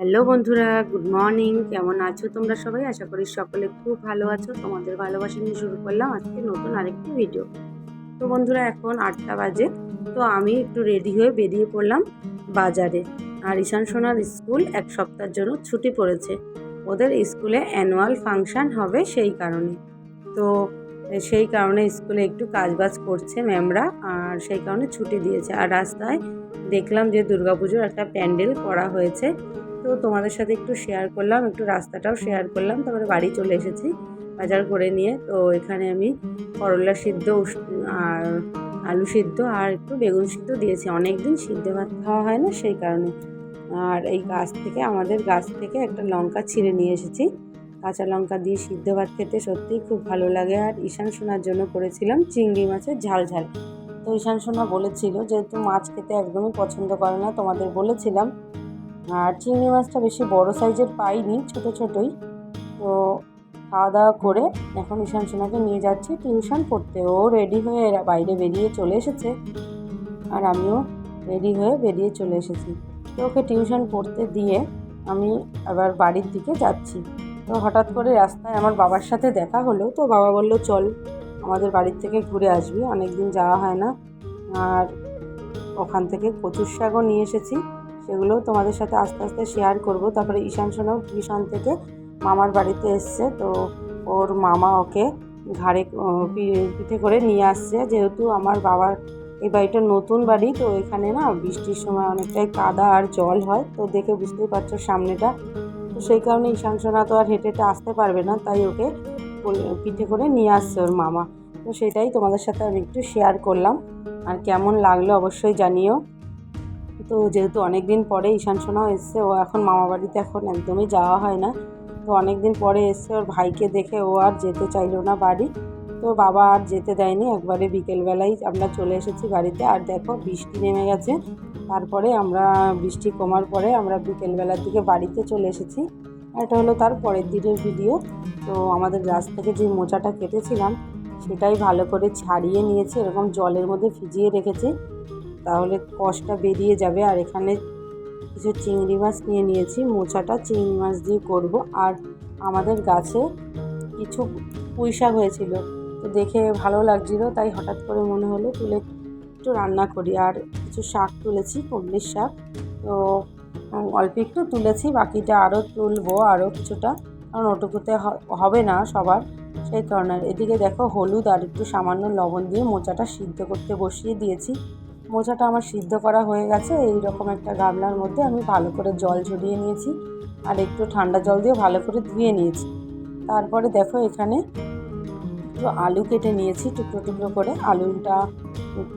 Hello বন্ধুরা, good morning. কেমন আছো তোমরা সবাই? আশা করি সকলে খুব ভালো আছো। তোমাদের ভালোবাসা নিয়ে শুরু করলাম আজকে নতুন আরেকটি ভিডিও তো বন্ধুরা, এখন আটটা বাজে। তো আমি একটু রেডি হয়ে বেরিয়ে পড়লাম বাজারে। আর ঈশান সোনার স্কুল এক সপ্তাহের জন্য ছুটি পড়েছে। ওদের স্কুলে অ্যানুয়াল ফাংশান হবে সেই কারণে। তো সেই কারণে স্কুলে একটু কাজবাজ করছে ম্যামরা, আর সেই কারণে ছুটি দিয়েছে। আর রাস্তায় দেখলাম যে দুর্গাপুজোর একটা প্যান্ডেল করা হয়েছে। তো তোমাদের সাথে একটু শেয়ার করলাম, একটু রাস্তাটাও শেয়ার করলাম। তারপরে বাড়ি চলে এসেছি বাজার করে নিয়ে। তো এখানে আমি করলা সিদ্ধ আর আলু সিদ্ধ আর একটু বেগুন সিদ্ধ দিয়েছি। অনেক দিন সিদ্ধ ভাত খাওয়া হয় না সেই কারণে। আর এই গাছ থেকে, আমাদের গাছ থেকে একটা লঙ্কা ছিঁড়ে নিয়ে এসেছি। কাঁচা লঙ্কা দিয়ে সিদ্ধ ভাত খেতে সত্যিই খুব ভালো লাগে। আর ঈশান সোনার জন্য করেছিলাম চিংড়ি মাছের ঝাল ঝাল। তো ঈশান সোনা বলেছিল যেহেতু মাছ খেতে একদমই পছন্দ করে না। তোমাদের বলেছিলাম আর চিংড়ি মাছটা বেশি বড় সাইজের পাইনি, ছোট ছোটই। তো খাওয়া দাওয়া করে এখন ঈশান সোনাকে নিয়ে যাচ্ছি। টিউশন পড়তে। ও রেডি হয়ে বাইরে বেরিয়ে চলে এসেছে। আর আমিও রেডি হয়ে বেরিয়ে চলে এসেছি। তো ওকে টিউশন পড়তে দিয়ে আমি আবার বাড়ির দিকে যাচ্ছি। তো হঠাৎ করে রাস্তায় আমার বাবার সাথে দেখা হলো। তো বাবা বলল, চল, আমাদের বাড়ির থেকে ঘুরে আসবি। অনেক দিন যাওয়া হয় না। আর ওখান থেকে কচুর শাকও নিয়ে এসেছি। সেগুলোও তোমাদের সাথে আস্তে আস্তে শেয়ার করব। তারপরে ঈশান সোনাও টিউশন থেকে মামার বাড়িতে এসছে, তো ওর মামা ওকে ঘাড়ে পিঠে করে নিয়ে আসছে। যেহেতু আমার বাবার এই বাড়িটা নতুন বাড়ি, তো এখানে না বৃষ্টির সময় অনেকটাই কাদা আর জল হয়, তো দেখে বুঝতেই পারছ সামনেটা। তো সেই কারণে ঈশান সোনা তো আর হেঁটে হেঁটে আসতে পারবে না, তাই ওকে পিঠে করে নিয়ে আসছে ওর মামা। তো সেটাই তোমাদের সাথে আমি একটু শেয়ার করলাম। আর কেমন লাগল অবশ্যই জানিও। তো যেহেতু অনেক দিন পরে ঈশান সোনাও এসছে, ও এখন মামা বাড়িতে এখন একদমই যাওয়া হয় না। তো অনেক দিন পরে এসছে, ওর ভাইকে দেখে ও আর যেতে চাইলো না বাড়ি। তো বাবা আর যেতে দেয়নি, একবারে বিকেলবেলাই আমরা চলে এসেছি বাড়িতে। আর দেখো, বৃষ্টি নেমে গেছে। তারপরে আমরা, বৃষ্টি কমার পরে আমরা বিকেলবেলার দিকে বাড়িতে চলে এসেছি। এটা হলো তার পরের দিনের ভিডিও। তো আমাদের গাছ থেকে যে মোচাটা কেটেছিলাম, সেটাই ভালো করে ছাড়িয়ে নিয়েছি, এরকম জলের মধ্যে ভিজিয়ে রেখেছি। তাহলে কষটা বেরিয়ে যাবে। আর এখানে কিছু চিংড়ি মাছ নিয়ে নিয়েছি। মোচাটা চিংড়ি মাছ দিয়ে করব। আর আমাদের গাছে কিছু পুঁই শাক হয়েছিল। তো দেখে ভালো লাগছিল, তাই হঠাৎ করে মনে হলো তুলে একটু রান্না করি। আর কিছু শাক তুলেছি কুমড়ির শাক। তো অল্প একটু তুলেছি, বাকিটা আরও তুলবো, আরও কিছুটা। কারণ ওটুকুতে হবে না সবার সেই কারণে। এদিকে দেখো হলুদ আর একটু সামান্য লবণ দিয়ে মোচাটা সিদ্ধ করতে বসিয়ে দিয়েছি। মোচাটা আমার সিদ্ধ করা হয়ে গেছে। এই রকম একটা গামলার মধ্যে আমি ভালো করে জল ঝরিয়ে নিয়েছি আর একটু ঠান্ডা জল দিয়ে ভালো করে ধুয়ে নিয়েছি। তারপরে দেখো এখানে একটু আলু কেটে নিয়েছি, টুকরো টুকরো করে। আলুটা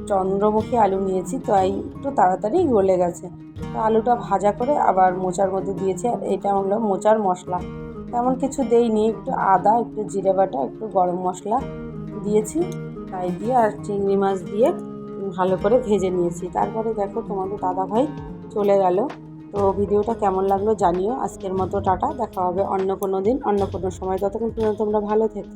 চন্দ্রমুখী আলু নিয়েছি, তো এই একটু তাড়াতাড়ি গলে গেছে। তো আলুটা ভাজা করে আবার মোচার মধ্যে দিয়েছি আর এটা হলো মোচার মশলা। তেমন কিছু দেইনি, একটু আদা, একটু জিরে বাটা, একটু গরম মশলা দিয়েছি। তাই দিয়ে আর চিংড়ি মাছ দিয়ে ভালো করে ভেজে নিয়েছি। তারপরে দেখো তোমাদের দাদা ভাই চলে গেল। তো ভিডিওটা কেমন লাগল জানিও। আজকের মতো টাটা। দেখা হবে অন্য কোনো দিন, অন্য কোনো সময়। ততক্ষণ পর্যন্ত তোমরা ভালো থেকো।